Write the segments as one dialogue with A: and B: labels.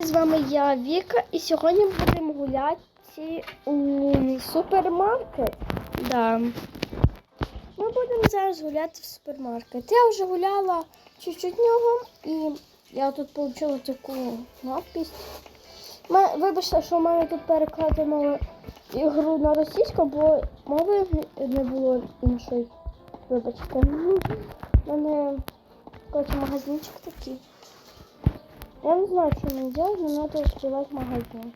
A: З вами я Віка, і сьогодні будемо гуляти у супермаркет. Да. Ми будемо зараз гуляти в супермаркет. Я вже гуляла чуть-чуть нього і я тут отримала таку надпись. Вибачте, що в мене тут перекладено ігру на російську, бо мови не було іншої. Вибачте. У мене коротше, магазинчик такий. Я не знаю, что мне делать, но надо открывать магазин.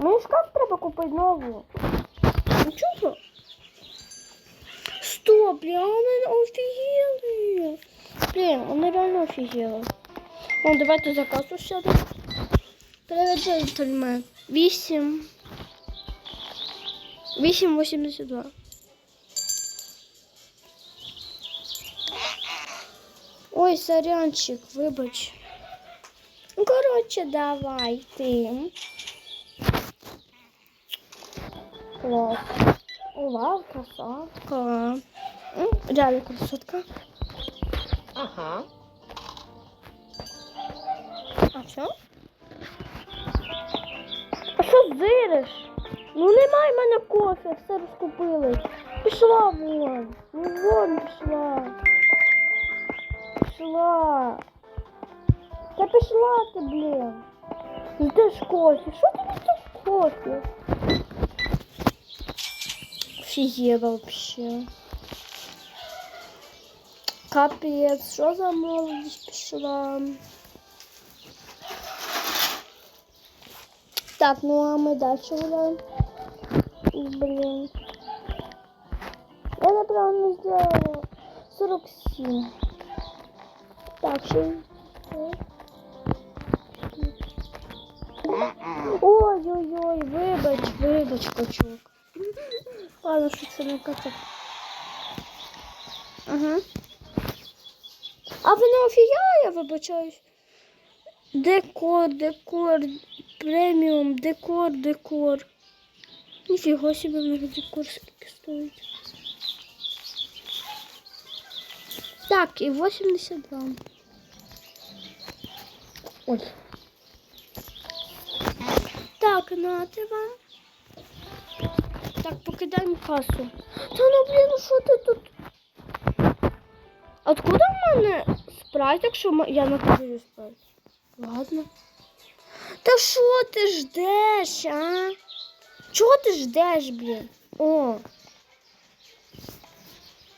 A: Мені шкаф треба купити нову. Ну чого? Стоп, блін, вони офігели. Блін, вони реально офігели. О, давайте за касу сяду. Привет, джентльмен. 8. 8,82. Ой, сорянчик, вибач. Ну, коротше, давай ти. Клас. Вау, красотка. М, Реально красотка.
B: Ага.
A: А що? А що зириш? Ну немає в мене кофе, все розкупили. Пішла вон. Ну вон пішла. Пішла. Та пішла ти, блін. Ждеш кофе. Що ти ждеш кофе? Офігела вообще. Капець, що за молодість пішла? Так, ну а мы дальше гуляем. Блин. Я неправильно сделала 47. Что... Ой-ой-ой, вибач, вибач, качок. Ладно, що це не качок. Ага. А ви не офігели, я вибачаюсь. Декор, декор, преміум, декор, декор. Ніфіга собі в них декор скільки стоїть. Так, і 82. Ой. Так, нате вам. Так, покидаємо касу. Та ну блін, ну що ти тут? Откуда в мене спрайт, якщо я накидаю спрайт? Ладно. Та що ти ждеш, а? Чого ти ждеш, блін? О.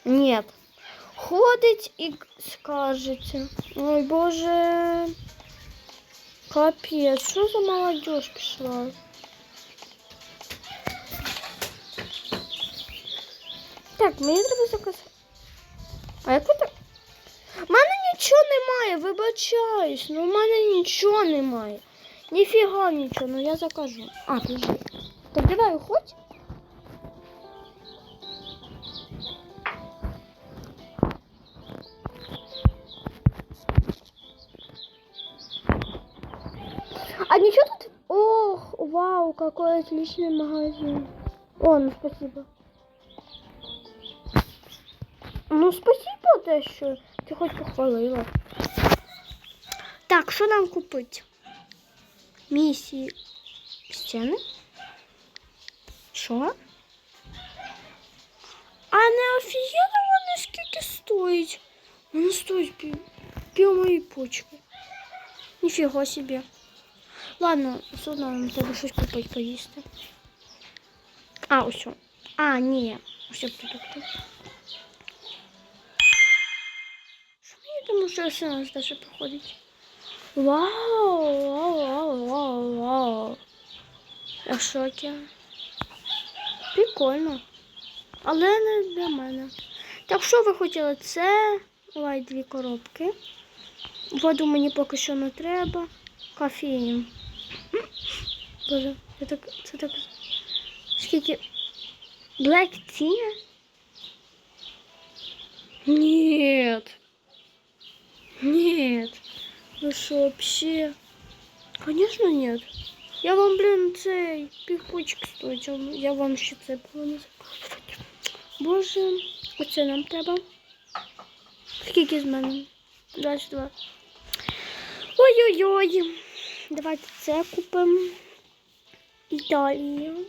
A: Нет. Ходить і скажеться. Ой, боже. Капець, що за молодежь пішла? Так, мені треба заказати. А як так? У мене нічого немає, вибачаюсь. Ну, у мене нічого немає. Ніфіга нічого, ну я закажу. А, подожди. Так давай уходь. Ох, вау, какой отличный магазин. О, ну спасибо. Ну, спасибо те, що ти хоч похвалила. Так, що нам купити? Місії стіни? Що? А не офігенно вони скільки стоїть? Вони стоять пів, пів моєї почки. Ніфіга собі. Ладно, все одно нам треба щось купити поїсти. А, ось. А, ні, ось продукти. Що мені там уже сенс даже походить? Вау, вау, вау, вау, вау. Я в шокі. Прикольно. Але не для мене. Так що ви хотіли? Це давай дві коробки. Воду мені поки що не треба. Кофеїн. М, Боже, це так, це так. Скільки? Black tea? Нет. Нет. Вы что, вообще? Конечно нет. Я вам, блин, цей півпочки стоїть, а я вам ще це повинна Боже, оце нам треба. Скільки з мене? 22. Ой-ой-ой. Давайте це купимо. Італію.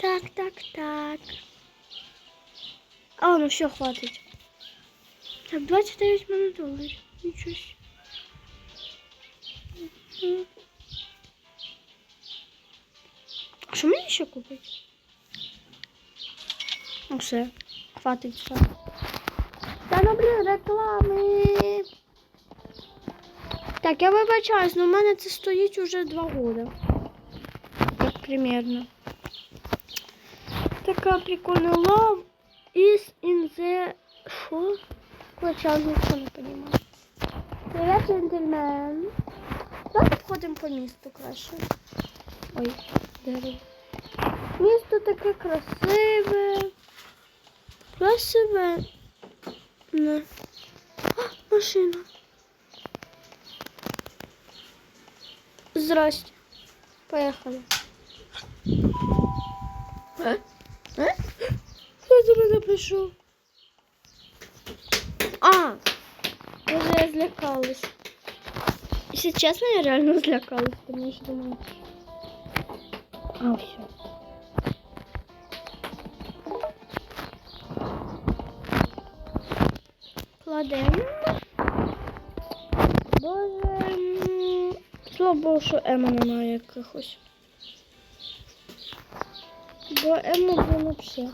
A: Так, так, так. А, ну все, хватить. Так, 29 минут. Ничего себе. Мгм. А що мені ще купити? Ну все, хватить все. Та люблю реклами. Так, я вибачаюсь, але в мене це стоїть уже два роки. Так примерно. Така прикольна love is in the... Що? Я нічого не розумію. Привет, джентльмен. Давайте входимо по місту краще. Ой, дерево. Місто таке красиве. Красиве. Не. А, машина. Здрасте. Поехали.
B: Е? Е?
A: Хто до мене прийшов? А, я вже злякалась. Если честно, я реально злякалась, тому що думаю. А, все. Кладемо. Боже. Слава Богу, що Ема немає якихось. Бо Ема було взагалі.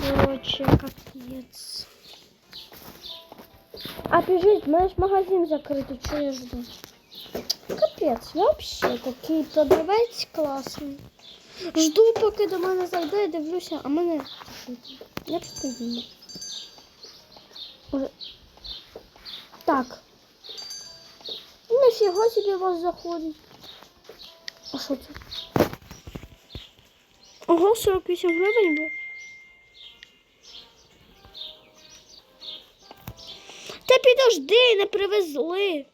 A: Короче, капец. А бежит, знаешь, магазин закрытый, что я жду? Капец, вообще такий продавець класний. Жду, поки до мене зайде, дивлюся, а мене. Я стою. Так. Ніфіга собі вас заходить. А що це? Ого, 48 гривень було. Та підожди, не привезли.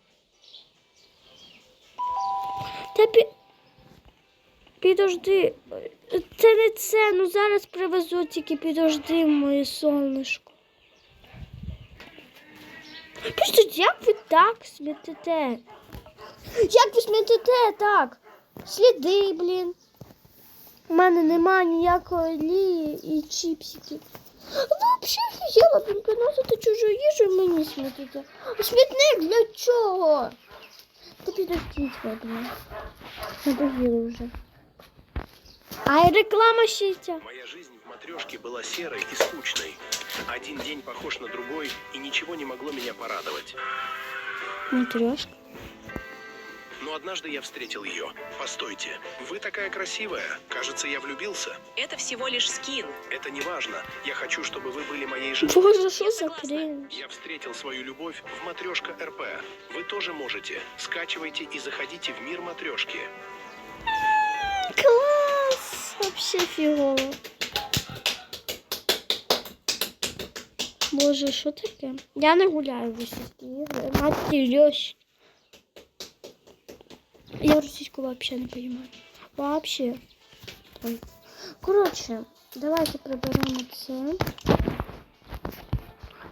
A: Та пі... Підожди. Це не це, ну зараз привезуть, тільки підожди, моє сонечко. Підожди, як ви так смітите? Як ви смітите так? Сліди, блін. У мене нема ніякої олії і чіпсиків. Взагалі офігела, блін, приносити чужу їжу і мені смітити. Смітник для чого? Та підождіть ви, блін. Надоїли вже. А й реклама ще ця.
C: Моя жизнь в матрешке была серой и скучной. Один день похож на другой, и ничего не могло меня порадовать.
A: Матрешка.
C: Но однажды я встретил ее. Постойте, вы такая красивая. Кажется, я влюбился.
B: Это всего лишь скин.
C: Это не важно. Я хочу, чтобы вы были моей женой.
A: Боже, що за крінж?
C: Я встретил свою любовь в матрешка РП. Вы тоже можете. Скачивайте и заходите в мир матрешки.
A: Клас! Вообще фігово. Боже, що таке? Я не гуляю в російські ігри. Мати льощ. Я російську вообще не понимаю. Вообще. Коротше, давайте приберемо це.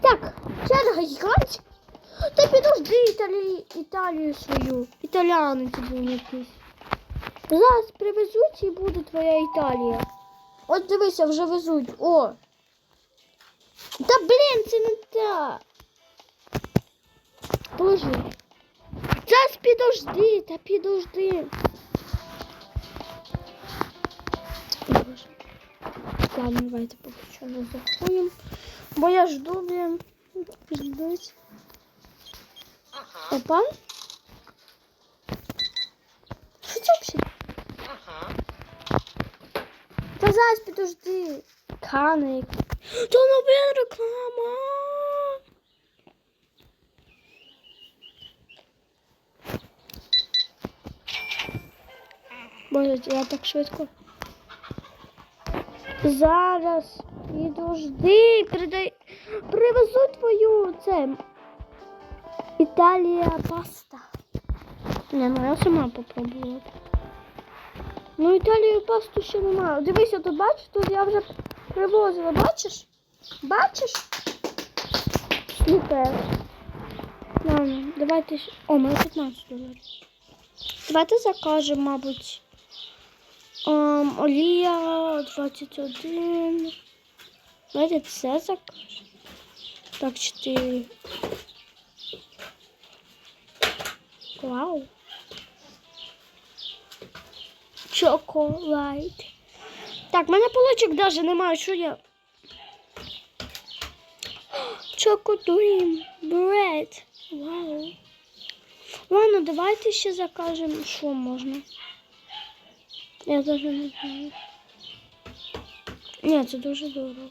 A: Так, черга гігантська. Та підожди Італі... Італію свою. Італіани ці був якийсь. Зараз привезуть і буде твоя Італія. От дивися, вже везуть. О! Та блін, це не та. Боже. Зараз підожди, та підожди. Боже. Ладно, давайте поки що не захуємо. Бо я жду, блін. Ждуть.
B: Ага,
A: Опа. Що це взагалі?
B: ага.
A: Та зараз підожди. Кани. Та ну, блін, реклама. Боже, я так швидко. Зараз підожди, придай. Привезу твою це. Італія паста. Не, ну я сама попробую. Ну, Італію пасту ще немає. Дивися, тут бачиш, тут я вже привозила. Бачиш? Бачиш? Слухай. Ладно, давайте. О, мене 15 доларів. Давайте закажемо, мабуть. Ем, олія 21. Давайте це закажемо. Так, 4. Вау. Чоколад. Так, в мене поличок навіть немає, що я. Чокодурім. Бред. Вау. Ладно, давайте ще закажемо, що можна. Я навіть не знаю. Ні, це дуже дорого.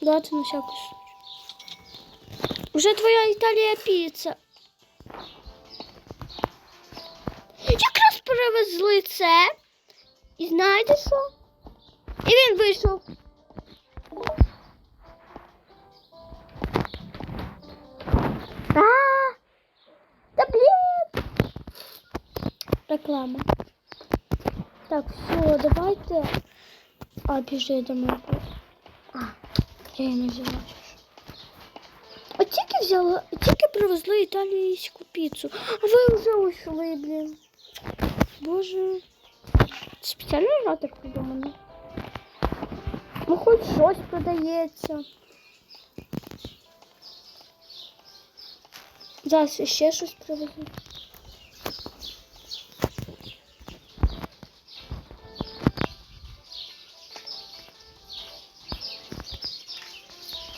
A: Давайте на всякий случай. Уже твоя Італія піца. Привезли це. І знаєте що? І він вийшов. Реклама. Так, все, давайте. А, біжи до мене. А, я не взяла. А тільки взяла, тільки привезли італійську піцу. А ви вже ушли, блін. Боже. Спеціально гра так. Ну хоч щось продається. Зараз ще щось привезу.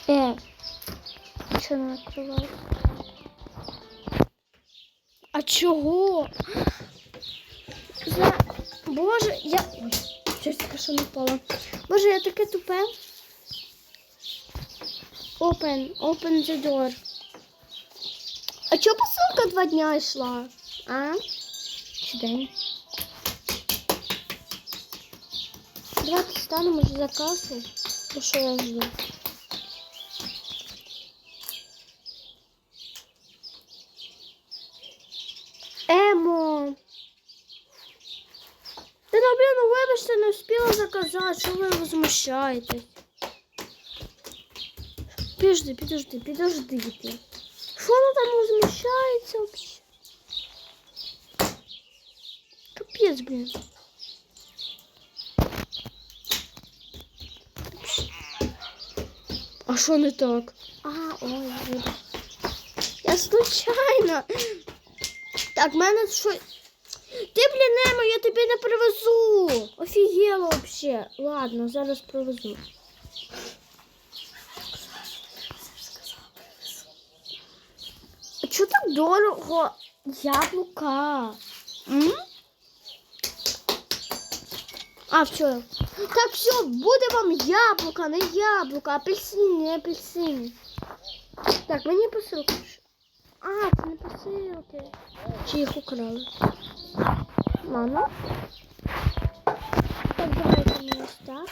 A: Е, що не накриваю? А чого? Боже, я. Щось таке, що не впало. Боже, я таке тупе. Open, open the door. А чого посилка два дня йшла? А? Чи день? Давайте станемо за касу. Бо що я жду? встигла заказати, що ви возмущаєтесь? Підожди, підожди, підожди. ти. Що вона там возмущається взагалі? Капець, блін. А що не так? А, ой, вибач. Я случайно. Так, в мене що. Ти, блін, Немо, я тобі не привезу. Офігела вообще. Ладно, зараз привезу. Чого так дорого яблука? М? А, все. Так, все, буде вам яблука, не яблука, апельсин, не апельсин. Так, мені посилку. А, це не посилки. Чи їх украли? Мама? Так, давайте мені ось так.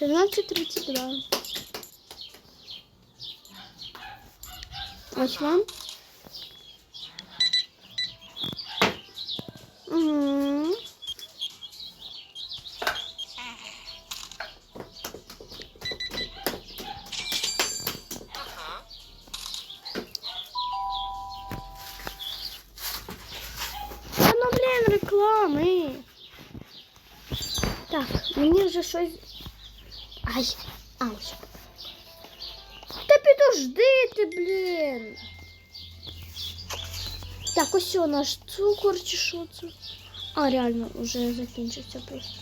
A: 13.32. Ось вам. Угу. Та ну, блін, реклами. Так, мені вже щось. Ай, ау. Та підожди ти, блін. Так, ось наш цукор чи що це? А, реально, вже закінчився просто.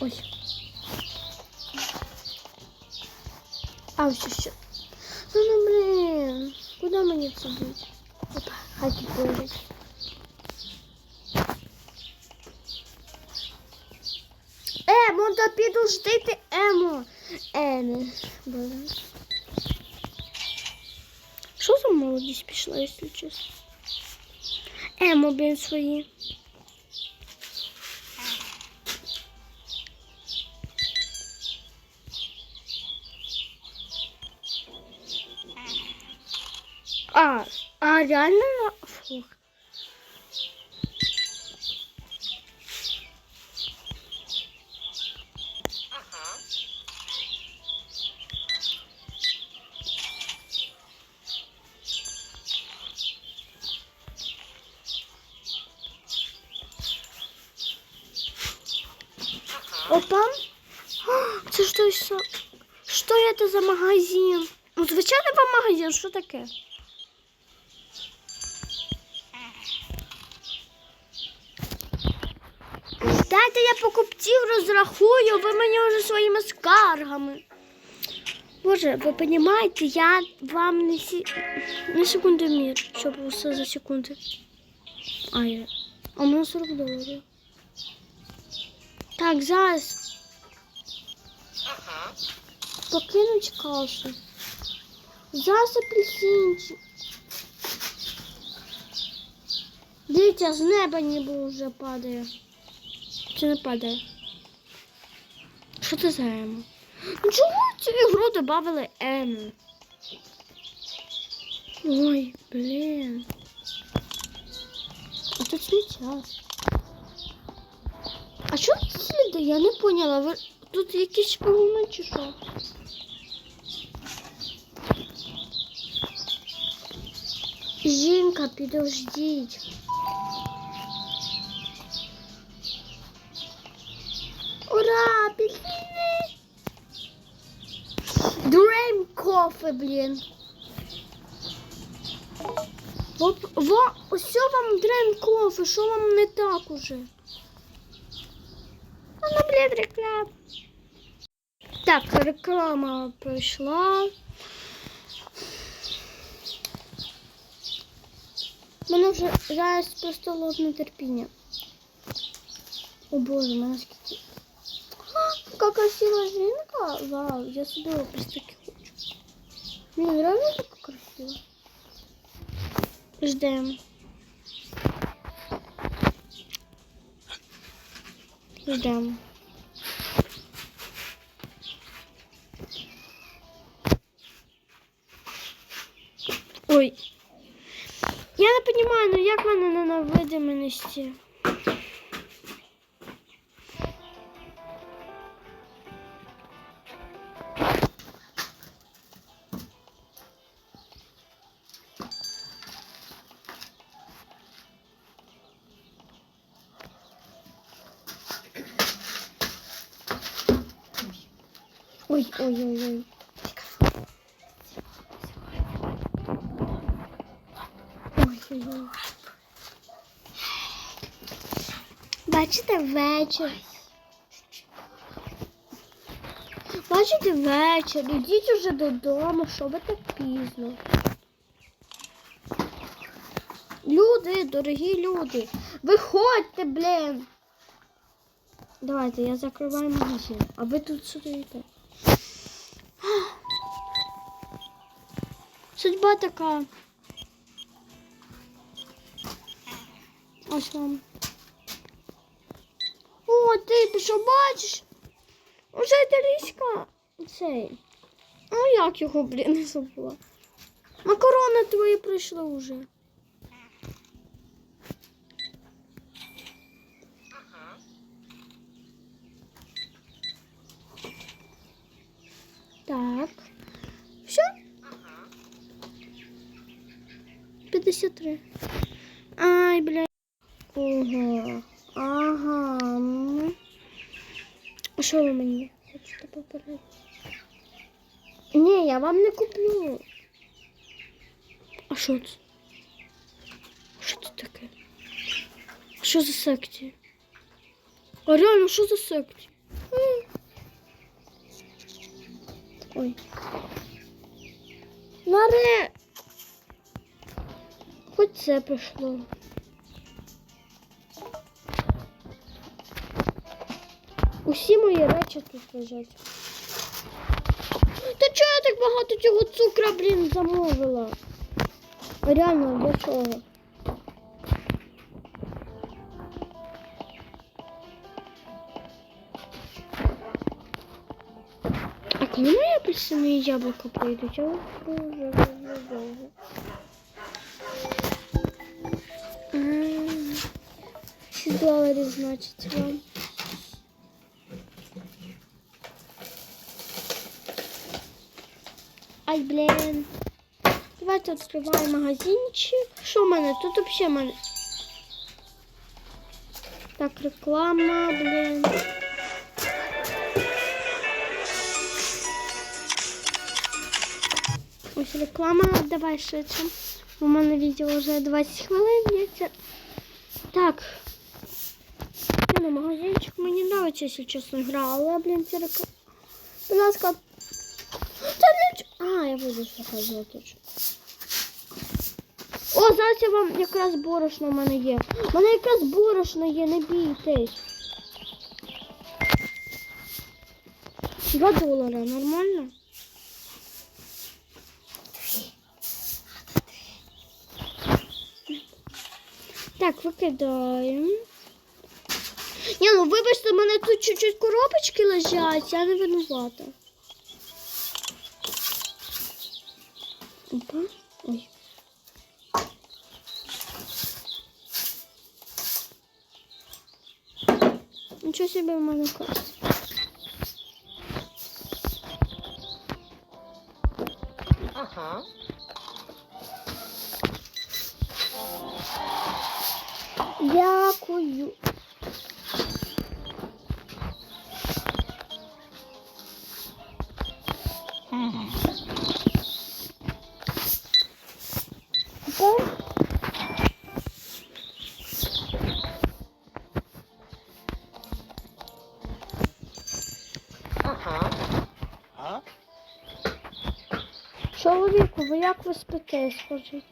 A: Ой. А, ось ще. Ну, ну, блін. Куди мені це бути? Опа, хай тут лежить. Емо, да підожди ти, Емо. Еме, боже. Що за молодість пішла, якщо чесно? Емо, блін, свої. А, а реально? Фух. Опа. А, Це що ще? Що це за магазин? Ну, звичайно, вам магазин, що таке? Дайте я покупців розрахую, ви мені вже своїми скаргами. Боже, ви розумієте, я вам не, сі... не секундомір, щоб все за секунди. А, я... а у мене 40 доларів. Так, зараз
B: Ага.
A: покинуть кашу. Зараз апельсинчик. Дивіться, з неба ніби вже падає. Чи не падає? Що це за емо? Ну чому цю ігру додали емо? Ой, блін. А тут сміття. А що тут сліди? Я не поняла. Ви... Тут якісь шпигуни чи що? Жінка, підождіть. Ура, апельсини! Дрейм кофе, блін. Во, во, ось вам дрейм кофе, що вам не так уже? Ну, блін, реклама. Так, реклама пройшла. Мене вже зараз просто лобне терпіння. О боже, мене скільки. Яка красива жінка. Вау, я собі ось таки хочу. Мені реально така красива. Ждем. Ждем. Ой. Я не понимаю, ну як мене не на видимості? Ой, ой, ой, ой. Ой, ой, ой. Бачите вечір. Бачите вечір. Ідіть уже додому, що ви так пізно. Люди, дорогі люди, виходьте, блін. Давайте, я закриваю магазин, а ви тут сидите. Судьба така. Ось вам. О, ти, що бачиш? Уже річка. Цей. Ну як його, блін, не забула. Макарони твої прийшли вже. Так. Все?
B: Ага.
A: 53. Ай, бля. Ого. Ага. А що ви мені хочете попередити? Ні, я вам не куплю. А що це? Що це таке? Що за секція? А реально, що за секція? Ой. Наре. Це прийшло. Усі мої речі тут лежать. Та чого я так багато цього цукра, блін, замовила? Реально, для чого? А коли мої апельсини і яблука прийдуть? Я вже доларів, значить, вам. Ай, блін. Давайте відкриваємо магазинчик. Що в мене? Тут взагалі мене. Так, реклама, блін. Ось реклама, давай швидше. У мене відео вже 20 хвилин. Так. Я магазинчик мені подобається, якщо чесно, гра, але, блін, це реклама. Будь ласка. Та не... ч- А, я буду показувати. О, зараз я вам якраз борошно в мене є. У мене якраз борошно є, не бійтесь. Два долара, нормально? Так, викидаємо. Ні, ну вибачте, в мене тут чуть-чуть коробочки лежать, я не винувата. Опа. Ой. Нічого собі в мене каса.
B: Ага.
A: Дякую. Ви як ви спите, скажіть?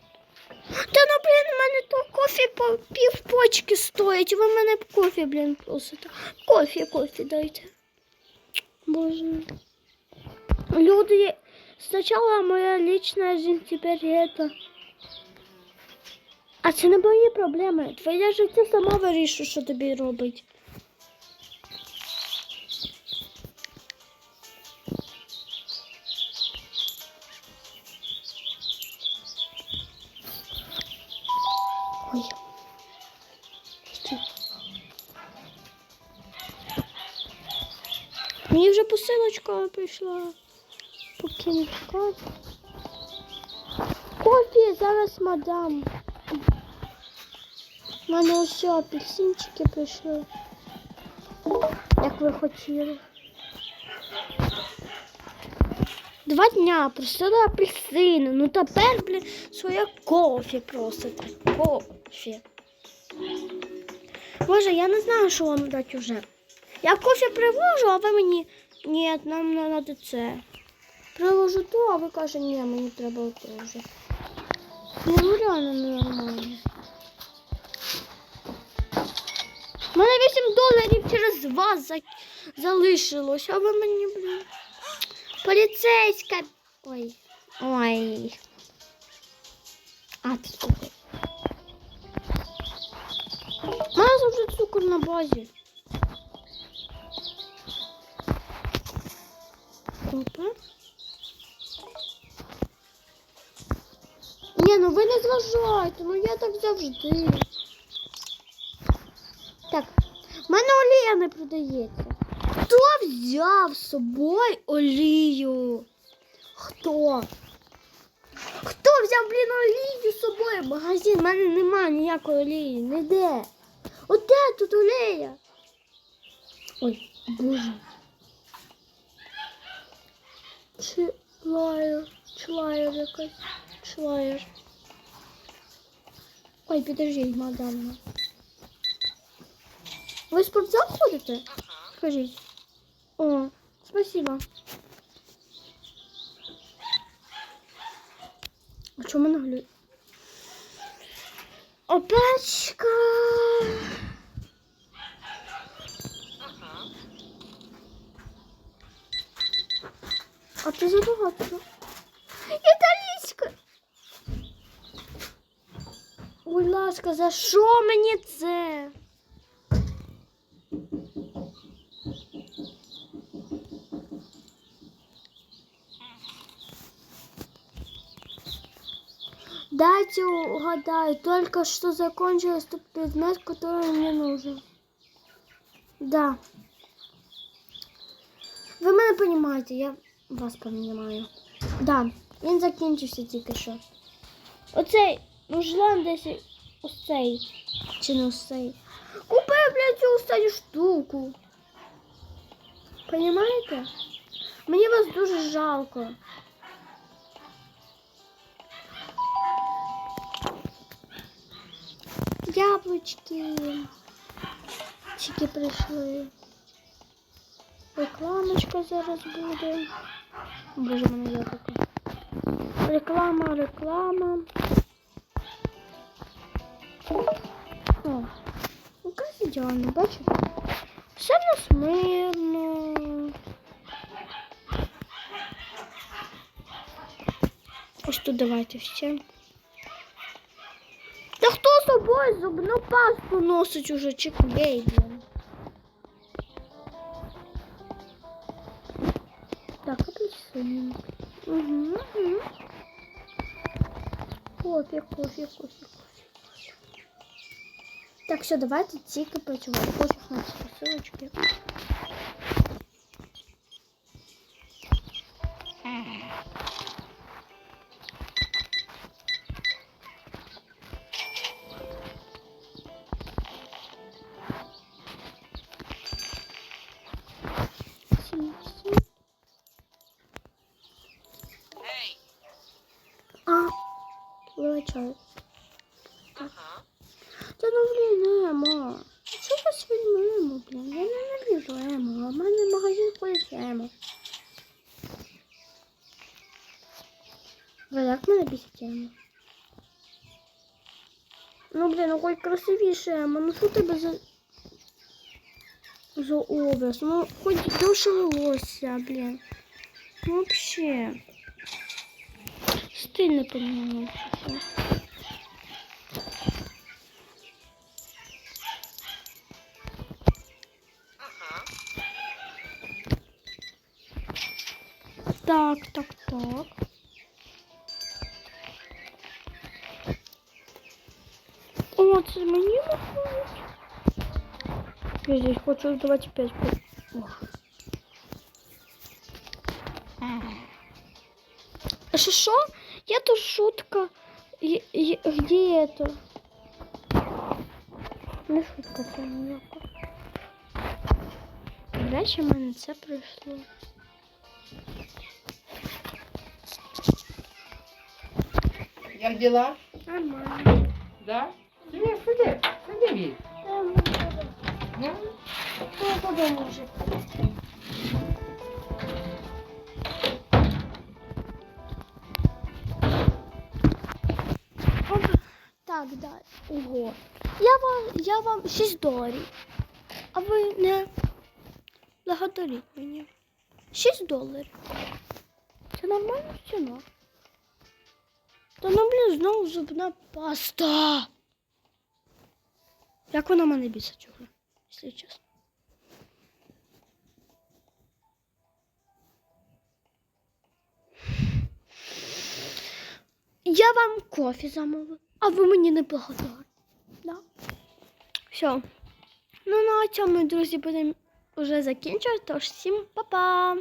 A: Та ну, блін, у мене то кофе по пів почки стоїть, ви мене б кофе, блін, просите. Кофе, кофе дайте. Боже. Люди, спочатку моя лічна жизнь, тепер это. А це не мої проблеми. Твоє життя сама вирішує, що тобі робить. Мені вже посилочка прийшла. Поки не чекати. Зараз мадам. У мене ось апельсинчики прийшли. Як ви хотіли. Два дня просила апельсини. Ну тепер, блін, своє кофе просите. Кофе. Боже, я не знаю, що вам дати вже. Я кофе привожу, а ви мені. Ні, нам треба це. Привожу то, а ви кажете, ні, мені треба то вже. Ну реально ненормально. У мене 8 доларів через вас за... залишилось, а ви мені, блін. Поліцейська. Ой. Ой. А, ти слухай. У мене завжди цукор на базі. Опа. Ні, ну ви не зважайте, ну я так завжди. Так, в мене олія не продається. Хто взяв з собою олію? Хто? Хто взяв, блін, олію з собою магазин? У мене немає ніякої олії. Ніде. От де тут олія? Ой, боже. Члаєр, члаєр якась. Члаєр. Ой, підождіть, мадам. Ви в спортзал ходите? Скажіть. О, спасибо. А чому мене глю? Опачка. А ти забагато. Італійська. Будь ласка, за що мені це? Дайте угадаю, только что закончилось тот предмет, который мне нужен. Да. Ви мене розумієте, я вас розумію. Да, він закінчився тільки що. Оцей мужлан десь ось цей. Чи не ось цей. Купи, блядь, цю останню штуку. Понімаєте? Мені вас дуже жалко. Яблучки. Тільки прийшли. Рекламочка зараз буде. Боже, в мене є така. Реклама, реклама. О, якраз ідеально, бачите? Все в нас мирно. Ось тут давайте все. Та хто з собою зубну пасту носить уже чи клей, блін? Так, апельсин. Угу, угу. Кофе, кофе, кофе, кофе. Так, все, давайте тільки працювати. Пофіг на ці хоч красивіше Емо. Ну що у тебе за... За образ? Ну, хоч довше волосся, блін. Ну, вообще. Стиль не помінявся.
B: Ага.
A: Так, так, хочу давайте 5. Ох. А что, что? Я тут шутка. Е- е- Где это? Не шутка, це ніяка. Дальше в мене це прийшло.
B: Як дела?
A: Нормально.
B: Да? Сиди, сиди, сиди.
A: Я вже. Так, да. Ого. Я вам, я вам 6 доларів. А ви не благодаріть мені. 6 доларів. Це нормальна ціна. Та ну, блін, знову зубна паста. Як вона мене бісить якщо чесно. Я вам кофе замовив, а ви мені не благодарні. Да? Все. Ну, на цьому, друзі, будемо вже закінчувати. Тож всім па-па!